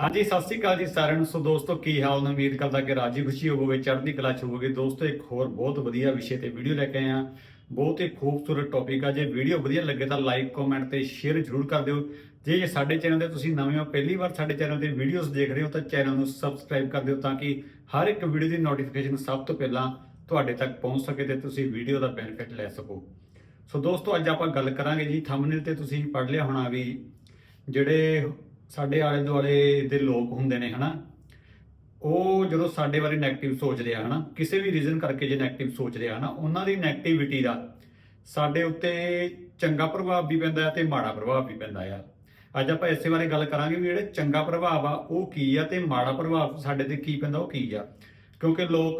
ਹਾਂਜੀ, ਸਤਿ ਸ੍ਰੀ ਅਕਾਲ ਜੀ ਸਾਰਿਆਂ ਨੂੰ। ਸੋ ਦੋਸਤੋ, ਕੀ ਹਾਲ ਨੇ? ਉਮੀਦ ਕਰਦਾ ਕਿ ਰਾਜੀ ਖੁਸ਼ੀ ਹੋਵੋਗੇ, ਚੜ੍ਹਦੀ ਕਲਾ ਚ ਹੋਵੋਗੇ। ਦੋਸਤੋ, ਇੱਕ ਹੋਰ ਬਹੁਤ ਵਧੀਆ ਵਿਸ਼ੇ ਤੇ ਵੀਡੀਓ ਲੈ ਕੇ ਆਏ ਆ ਬਹੁਤ ਹੀ ਖੂਬਸੂਰਤ ਟੌਪਿਕ ਆ। ਜੇ ਵੀਡੀਓ ਵਧੀਆ ਲੱਗੇ ਤਾਂ ਲਾਈਕ ਕਮੈਂਟ ਤੇ ਸ਼ੇਅਰ ਜ਼ਰੂਰ ਕਰ ਦਿਓ। ਜੇ ਇਹ ਸਾਡੇ ਚੈਨਲ ਤੇ ਤੁਸੀਂ ਨਵੇਂ ਹੋ, ਪਹਿਲੀ ਵਾਰ ਸਾਡੇ ਚੈਨਲ ਤੇ ਵੀਡੀਓਜ਼ ਦੇਖ ਰਹੇ ਹੋ, ਤਾਂ ਚੈਨਲ ਨੂੰ ਸਬਸਕ੍ਰਾਈਬ ਕਰ ਦਿਓ ਤਾਂ ਕਿ ਹਰ ਇੱਕ ਵੀਡੀਓ ਦੀ ਨੋਟੀਫਿਕੇਸ਼ਨ ਸਭ ਤੋਂ ਪਹਿਲਾਂ ਤੁਹਾਡੇ ਤੱਕ ਪਹੁੰਚ ਸਕੇ ਤੇ ਤੁਸੀਂ ਵੀਡੀਓ ਦਾ ਬੈਨੀਫਿਟ ਲੈ ਸਕੋ। ਸੋ ਦੋਸਤੋ, ਅੱਜ ਆਪਾਂ ਗੱਲ ਕਰਾਂਗੇ ਜੀ। ਥੰਬਨੇਲ ਤੇ ਤੁਸੀਂ ਪੜ੍ਹ ਲਿਆ ਹੋਣਾ ਵੀ ਜਿਹੜੇ ਸਾਡੇ ਆਲੇ ਦੁਆਲੇ ਦੇ ਲੋਕ ਹੁੰਦੇ ਨੇ, ਹਨਾ? ਉਹ ਜਦੋਂ ਸਾਡੇ ਬਾਰੇ 네ਗੇਟਿਵ ਸੋਚ ਰਿਹਾ ਹਨਾ? ਕਿਸੇ ਵੀ ਰੀਜ਼ਨ ਕਰਕੇ ਜੇ 네ਗੇਟਿਵ ਸੋਚ ਰਿਹਾ ਹਨਾ? ਉਹਨਾਂ ਦੀ ਨੈਗੇਟਿਵਿਟੀ ਦਾ ਸਾਡੇ ਉੱਤੇ ਚੰਗਾ ਪ੍ਰਭਾਵ ਵੀ ਪੈਂਦਾ ਹੈ ਤੇ ਮਾੜਾ ਪ੍ਰਭਾਵ ਵੀ ਪੈਂਦਾ ਹੈ ਅੱਜ ਆਪਾਂ ਇਸੇ ਬਾਰੇ ਗੱਲ ਕਰਾਂਗੇ ਵੀ ਜਿਹੜੇ ਚੰਗਾ ਪ੍ਰਭਾਵ ਆ, ਉਹ ਕੀ ਆ ਤੇ ਮਾੜਾ ਪ੍ਰਭਾਵ ਸਾਡੇ ਤੇ ਕੀ ਪੈਂਦਾ, ਉਹ ਕੀ ਆ? ਕਿਉਂਕਿ ਲੋਕ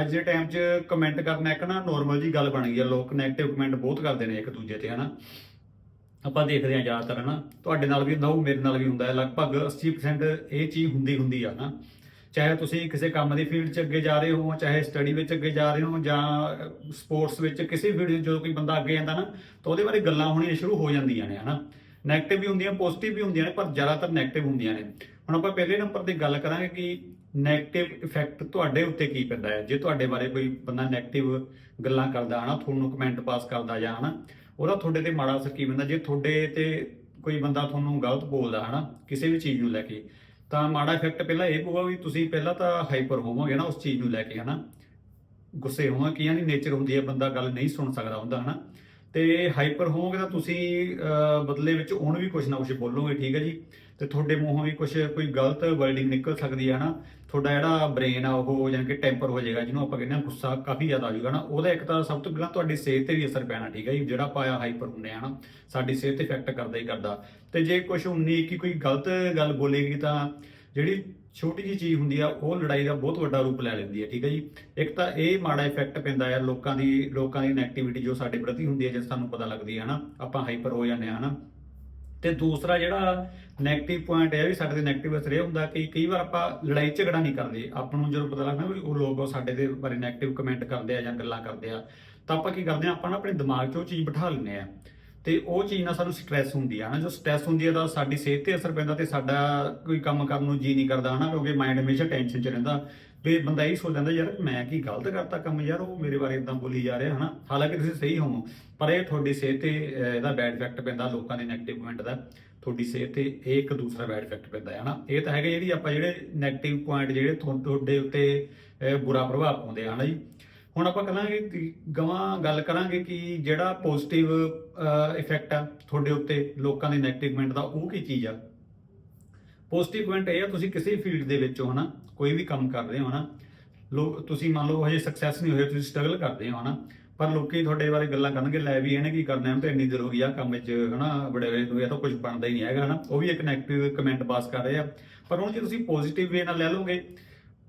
ਅੱਜ ਦੇ ਟਾਈਮ 'ਚ ਕਮੈਂਟ ਕਰਨਾ ਇੱਕ ਨਾ ਨੋਰਮਲ ਜੀ ਗੱਲ ਬਣ ਗਈ ਆ। ਲੋਕ ਨੈਗੇਟਿਵ ਕਮੈਂਟ ਬਹੁਤ ਕਰਦੇ ਨੇ ਇੱਕ ਦੂਜੇ ਤੇ, ਹਨਾ? ਆਪਾਂ ਦੇਖਦੇ ਹਾਂ ਜ਼ਿਆਦਾਤਰ, ਹਨਾ। ਤੁਹਾਡੇ ਨਾਲ ਵੀ ਹੁੰਦਾ, ਉਹ ਮੇਰੇ ਨਾਲ ਵੀ ਹੁੰਦਾ ਹੈ। ਲਗਭਗ 80% ਇਹ ਚੀਜ਼ ਹੁੰਦੀ ਹੁੰਦੀ ਆ ਨਾ ਚਾਹੇ ਤੁਸੀਂ ਕਿਸੇ ਕੰਮ ਦੀ ਫੀਲਡ 'ਚ ਅੱਗੇ ਜਾ ਰਹੇ ਹੋ, ਚਾਹੇ ਸਟੱਡੀ ਵਿੱਚ ਅੱਗੇ ਜਾ ਰਹੇ ਹੋ, ਜਾਂ ਸਪੋਰਟਸ ਵਿੱਚ ਕਿਸੇ ਫੀਲਡ 'ਚ ਜਦੋਂ ਕੋਈ ਬੰਦਾ ਅੱਗੇ ਜਾਂਦਾ ਨਾ, ਤਾਂ ਉਹਦੇ ਬਾਰੇ ਗੱਲਾਂ ਹੋਣੀਆਂ ਸ਼ੁਰੂ ਹੋ ਜਾਂਦੀਆਂ ਨੇ, ਹਨਾ। 네ਗੇਟਿਵ ਵੀ ਹੁੰਦੀਆਂ ਪੋਜ਼ਿਟਿਵ ਵੀ ਹੁੰਦੀਆਂ ਨੇ, ਪਰ ਜ਼ਿਆਦਾਤਰ ਨੈਗੇਟਿਵ ਹੁੰਦੀਆਂ ਨੇ। ਹੁਣ ਆਪਾਂ ਪਹਿਲੇ ਨੰਬਰ ਤੇ ਗੱਲ ਕਰਾਂਗੇ ਕਿ 네ਗੇਟਿਵ ਇਫੈਕਟ ਤੁਹਾਡੇ ਉੱਤੇ ਕੀ ਪੈਂਦਾ ਹੈ? ਜੇ ਤੁਹਾਡੇ ਬਾਰੇ ਕੋਈ ਬੰਦਾ 네ਗੇਟਿਵ ਗੱਲਾਂ ਕਰਦਾ, ਹਨਾ, ਤੁਹਾਨੂੰ ਕਮੈਂਟ ਪਾਸ ਕਰਦਾ ਜਾਂ, ਹਨਾ, ਉਹਦਾ ਤੁਹਾਡੇ ਤੇ ਮਾੜਾ ਅਸਰ ਕੀ ਪੈਂਦਾ? ਜੇ ਤੁਹਾਡੇ ਤੇ ਕੋਈ ਬੰਦਾ ਤੁਹਾਨੂੰ ਗਲਤ ਬੋਲਦਾ, ਹਨਾ, ਕਿਸੇ ਵੀ ਚੀਜ਼ ਨੂੰ ਲੈ ਕੇ, ਤਾਂ ਮਾੜਾ ਇਫੈਕਟ ਪਹਿਲਾਂ ਇਹ ਪਊਗਾ ਵੀ ਤੁਸੀਂ ਪਹਿਲਾਂ ਤਾਂ ਹਾਈਪਰ ਹੋਵੋਗੇ ਨਾ ਉਸ ਚੀਜ਼ ਨੂੰ ਲੈ ਕੇ, ਹਨਾ। ਗੁੱਸੇ ਹੋਵਾਂ ਕੀ ਦੀ ਨੇਚਰ ਹੁੰਦੀ ਹੈ, ਬੰਦਾ ਗੱਲ ਨਹੀਂ ਸੁਣ ਸਕਦਾ ਹੁੰਦਾ, ਹਨਾ। ਤੇ ਹਾਈਪਰ ਹੋਵੋਗੇ ਤਾਂ ਤੁਸੀਂ ਬਦਲੇ ਵਿੱਚ ਹੁਣ ਵੀ ਕੁਝ ਨਾ ਕੁਝ ਬੋਲੋਗੇ, ਠੀਕ ਹੈ ਜੀ? ਤੇ ਤੁਹਾਡੇ ਮੂੰਹੋਂ ਵੀ ਕੁਝ ਕੋਈ ਗਲਤ ਵਰਡਿੰਗ ਨਿਕਲ ਸਕਦੀ ਹੈ ਨਾ ਤੁਹਾਡਾ ਜਿਹੜਾ ਬ੍ਰੇਨ ਆ, ਉਹ ਜਾਨ ਕਿ ਟੈਂਪਰ ਹੋ ਜਾਏਗਾ, ਜਿਹਨੂੰ ਆਪਾਂ ਕਹਿੰਦੇ ਆ ਗੁੱਸਾ ਕਾਫੀ ਜ਼ਿਆਦਾ ਆ ਜਾਊਗਾ ਨਾ ਉਹਦਾ ਇੱਕ ਤਾਂ ਸਭ ਤੋਂ ਪਹਿਲਾਂ ਤੁਹਾਡੀ ਸਿਹਤ ਤੇ ਵੀ ਅਸਰ ਪੈਣਾ, ਠੀਕ ਹੈ ਜੀ? ਜਿਹੜਾ ਪਾਇਆ ਹਾਈਪਰ ਹੁੰਦੇ ਆ ਨਾ ਸਾਡੀ ਸਿਹਤ ਤੇ ਇਫੈਕਟ ਕਰਦਾ ਹੀ ਕਰਦਾ। ਤੇ ਜੇ ਕੁਝ ਉਨੀ ਕਿ ਕੋਈ ਗਲਤ ਗੱਲ ਬੋਲੇਗੀ ਤਾਂ ਜਿਹੜੀ ਛੋਟੀ ਜੀ ਚੀਜ਼ ਹੁੰਦੀ ਆ, ਉਹ ਲੜਾਈ ਦਾ ਬਹੁਤ ਵੱਡਾ ਰੂਪ ਲੈ ਲੈਂਦੀ ਹੈ ਠੀਕ ਹੈ ਜੀ? ਇੱਕ ਤਾਂ ਇਹ ਮਾੜਾ ਇਫੈਕਟ ਪੈਂਦਾ ਆ ਲੋਕਾਂ ਦੀ ਲੋਕਾਂ ਦੀ ਨੈਗੇਟਿਵਿਟੀ ਜੋ ਸਾਡੇ ਪ੍ਰਤੀ ਹੁੰਦੀ ਹੈ ਜੇ ਸਾਨੂੰ ਪਤਾ ਲੱਗਦੀ ਹੈ ਹਨਾ? ਆਪਾਂ ਹਾਈਪਰ ਹੋ ਜਾਂਦੇ ਹਾਂ ਹਨਾ? ਤੇ ਦੂਸਰਾ ਜਿਹੜਾ ਨੈਗੇਟਿਵ ਪੁਆਇੰਟ ਹੈ ਵੀ ਸਾਡੇ ਦੇ ਨੈਗੇਟਿਵ ਅਸਰ ਇਹ ਹੁੰਦਾ ਕਿ ਕਈ ਵਾਰ ਆਪਾਂ ਲੜਾਈ ਝਗੜਾ ਨਹੀਂ ਕਰਦੇ। ਆਪਾਂ ਨੂੰ ਜਦੋਂ ਪਤਾ ਲੱਗਦਾ ਵੀ ਉਹ ਲੋਕ ਸਾਡੇ ਦੇ ਬਾਰੇ ਨੈਗੇਟਿਵ ਕਮੈਂਟ ਕਰਦੇ ਆ ਜਾਂ ਗੱਲਾਂ ਕਰਦੇ ਆ, ਤਾਂ ਆਪਾਂ ਕੀ ਕਰਦੇ ਆ, ਆਪਾਂ ਨਾ ਆਪਣੇ ਦਿਮਾਗ 'ਚ ਉਹ ਚੀਜ਼ ਬਿਠਾ ਲੈਂਦੇ ਆ। ਤੇ ਉਹ ਚੀਜ਼ ਨਾਲ ਸਾਨੂੰ ਸਟ੍ਰੈਸ ਹੁੰਦੀ ਆ ਨਾ ਜੋ ਸਟ੍ਰੈਸ ਹੁੰਦੀ ਆ ਤਾਂ ਸਾਡੀ ਸਿਹਤ ਤੇ ਅਸਰ ਪੈਂਦਾ ਤੇ ਸਾਡਾ ਕੋਈ ਕੰਮ ਕਰਨ ਨੂੰ ਜੀ ਨਹੀਂ ਕਰਦਾ, ਹਨਾ? ਕਿਉਂਕਿ ਮਾਈਂਡ ਹਮੇਸ਼ਾ ਟੈਨਸ਼ਨ 'ਚ ਰਹਿੰਦਾ। ਵੀ ਬੰਦਾ ਇਹ ਸੋਚ ਲੈਂਦਾ, ਯਾਰ, ਮੈਂ ਕੀ ਗਲਤ ਕਰਤਾ ਕੰਮ? ਯਾਰ, ਉਹ ਮੇਰੇ ਬਾਰੇ ਇਦਾਂ ਬੋਲੀ ਜਾ ਰਿਹਾ, ਹਨਾ? ਹਾਲਾਂਕਿ ਤੁਸੀਂ ਸਹੀ ਹੋਵੋ ਪਰ ਇਹ ਤੁਹਾਡੀ ਸਿਹਤ ਤੇ ਇਹਦਾ ਬੈਡ ਇਫੈਕਟ ਪੈਂਦਾ, ਲੋਕਾਂ ਦੇ 네ਗੇਟਿਵ ਕਮੈਂਟ ਦਾ। ਤੁਹਾਡੀ ਸਿਹਤ ਤੇ ਇਹ ਇੱਕ ਦੂਸਰਾ ਬੈਡ ਇਫੈਕਟ ਪੈਂਦਾ ਹੈ, ਹਨਾ? ਇਹ ਤਾਂ ਹੈਗਾ ਜਿਹੜੀ ਆਪਾਂ ਜਿਹੜੇ 네ਗੇਟਿਵ ਪੁਆਇੰਟ ਜਿਹੜੇ ਤੁਹਾਡੇ ਉੱਤੇ ਬੁਰਾ ਪ੍ਰਭਾਵ ਪਾਉਂਦੇ ਆ, ਹਨਾ ਜੀ? ਹੁਣ ਆਪਾਂ ਕਰਾਂਗੇ ਗਵਾਂ ਗੱਲ ਕਰਾਂਗੇ ਕਿ ਜਿਹੜਾ ਪੋਜ਼ਿਟਿਵ ਇਫੈਕਟ ਆ ਤੁਹਾਡੇ ਉੱਤੇ ਲੋਕਾਂ ਦੇ ਨੈਗੇਟਿਵ ਕਮੈਂਟ ਦਾ, ਉਹ ਕੀ ਚੀਜ਼ ਆ? ਪੋਜ਼ਿਟਿਵ ਕਮੈਂਟ ਇਹ ਆ, ਤੁਸੀਂ ਕਿਸੇ ਫੀਲਡ ਦੇ ਵਿੱਚ ਹੋ ਨਾ ਕੋਈ ਵੀ ਕੰਮ ਕਰ ਰਹੇ ਹੋ ਨਾ ਲੋਕ ਤੁਸੀਂ ਮੰਨ ਲਓ ਹਜੇ ਸਕਸੈਸ ਨਹੀਂ ਹੋਏ, ਤੁਸੀਂ ਸਟਰਗਲ ਕਰਦੇ ਹੋ ਨਾ ਪਰ ਲੋਕੀ ਤੁਹਾਡੇ ਬਾਰੇ ਗੱਲਾਂ ਕਰਨਗੇ, ਲੈ ਵੀ ਇਹਨੇ ਕੀ ਕਰਨਾ ਹੈ ਤੇ ਇੰਨੀ ਦੇਰ ਹੋ ਗਈ ਆ ਕੰਮ ਵਿੱਚ, ਹਨਾ? ਬੜੇ ਹੋਏ ਨੂੰ ਇਹ ਤਾਂ ਕੁਝ ਬਣਦਾ ਹੀ ਨਹੀਂ ਹੈਗਾ, ਹਨਾ? ਉਹ ਵੀ ਇੱਕ ਨੈਗੇਟਿਵ ਕਮੈਂਟ ਪਾਸ ਕਰ ਰਹੇ ਆ। ਪਰ ਹੁਣ ਜੇ ਤੁਸੀਂ ਪੋਜ਼ਿਟਿਵ ਵੇ ਨਾਲ ਲੈ ਲਓਗੇ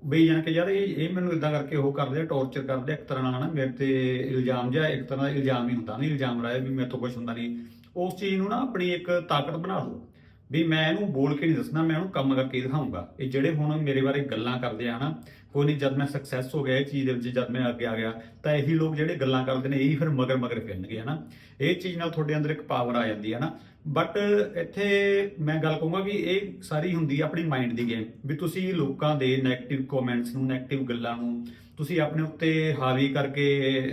ਬਈ ਜਾਨ ਕਿ ਯਾਰ ਇਹ ਇਹ ਮੈਨੂੰ ਇਦਾਂ ਕਰਕੇ ਉਹ ਕਰਦੇ ਆ, ਟੌਰਚਰ ਕਰਦੇ ਇੱਕ ਤਰ੍ਹਾਂ ਨਾਲ ਨਾ ਮੇਰੇ ਤੇ ਇਲਜ਼ਾਮ ਜਿਹਾ, ਇੱਕ ਤਰ੍ਹਾਂ ਦਾ ਇਲਜ਼ਾਮ ਹੀ ਹੁੰਦਾ ਨਹੀਂ ਇਲਜ਼ਾਮ ਲਾਇਆ ਵੀ ਮੇਰੇ ਤੋਂ ਕੁਝ ਹੁੰਦਾ ਨਹੀਂ। ਉਸ ਚੀਜ਼ ਨੂੰ ਨਾ ਆਪਣੀ ਇੱਕ ਤਾਕਤ ਬਣਾ ਲਓ ਵੀ ਮੈਂ ਇਹਨੂੰ ਬੋਲ ਕੇ ਨਹੀਂ ਦੱਸਣਾ, ਮੈਂ ਇਹਨੂੰ ਕੰਮ ਕਰਕੇ ਹੀ ਦਿਖਾਊਂਗਾ ਇਹ ਜਿਹੜੇ ਹੁਣ ਮੇਰੇ ਬਾਰੇ ਗੱਲਾਂ ਕਰਦੇ ਆ, ਹਨਾ? ਕੋਈ ਨਹੀਂ ਜਦ ਮੈਂ ਸਕਸੈਸ ਹੋ ਗਿਆ ਇਹ ਚੀਜ਼ ਦੇ ਵਿੱਚ, ਜਦ ਮੈਂ ਅੱਗੇ ਆ ਗਿਆ, ਤਾਂ ਇਹੀ ਲੋਕ ਜਿਹੜੇ ਗੱਲਾਂ ਕਰਦੇ ਨੇ, ਇਹੀ ਫਿਰ ਮਗਰ ਮਗਰ ਫਿਰਨਗੇ, ਹਨਾ? ਇਹ ਚੀਜ਼ ਨਾਲ ਤੁਹਾਡੇ ਅੰਦਰ ਇੱਕ ਪਾਵਰ ਆ ਜਾਂਦੀ ਹੈ ਨਾ ਬਟ ਇੱਥੇ ਮੈਂ ਗੱਲ ਕਹੂੰਗਾ ਕਿ ਇਹ ਸਾਰੀ ਹੁੰਦੀ ਆਪਣੀ ਮਾਈਂਡ ਦੀ ਗੇਮ ਵੀ ਤੁਸੀਂ ਲੋਕਾਂ ਦੇ 네ਗੇਟਿਵ ਕਮੈਂਟਸ ਨੂੰ 네ਗੇਟਿਵ ਗੱਲਾਂ ਨੂੰ ਤੁਸੀਂ ਆਪਣੇ ਉੱਤੇ ਹਾਵੀ ਕਰਕੇ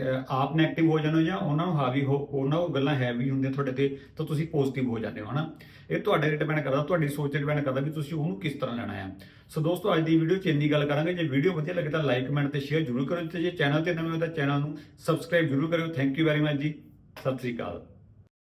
ਅਹ, ਆਪ 네ਗੇਟਿਵ ਹੋ ਜਾਂਦੇ ਹੋ ਜਾਂ ਉਹਨਾਂ ਨੂੰ ਹਾਵੀ ਹੋ ਉਹਨਾਂ ਉਹ ਗੱਲਾਂ ਹੈਵੀ ਹੁੰਦੀਆਂ ਤੁਹਾਡੇ ਤੇ ਤਾਂ ਤੁਸੀਂ ਪੋਜ਼ਿਟਿਵ ਹੋ ਜਾਂਦੇ ਹੋ ਹਨਾ? ਇਹ ਤੁਹਾਡੇ ਤੇ ਡਿਪੈਂਡ ਕਰਦਾ ਤੁਹਾਡੀ ਸੋਚ ਤੇ ਡਿਪੈਂਡ ਕਰਦਾ ਵੀ ਤੁਸੀਂ ਉਹਨੂੰ ਕਿਸ ਤਰ੍ਹਾਂ ਲੈਣਾ ਹੈ ਸੋ ਦੋਸਤੋ ਅੱਜ ਦੀ ਵੀਡੀਓ 'ਚ ਇੰਨੀ ਗੱਲ ਕਰਾਂਗੇ ਜੇ ਵੀਡੀਓ ਵਧੀਆ ਲੱਗੇ ਤਾਂ ਲਾਈਕ ਕਮੈਂਟ ਤੇ ਸ਼ੇਅਰ ਜ਼ਰੂਰ ਕਰੋ ਤੇ ਜੇ ਚੈਨਲ ਤੇ ਨਵੇਂ ਹੋ ਤਾਂ ਚੈਨਲ ਨੂੰ ਸਬਸਕ੍ਰਾਈਬ ਜ਼ਰੂਰ ਕਰਿਓ। ਥੈਂਕ ਯੂ ਵੈਰੀ ਮਚ ਜੀ। ਸਤਿ ਸ੍ਰੀ ਅਕਾਲ।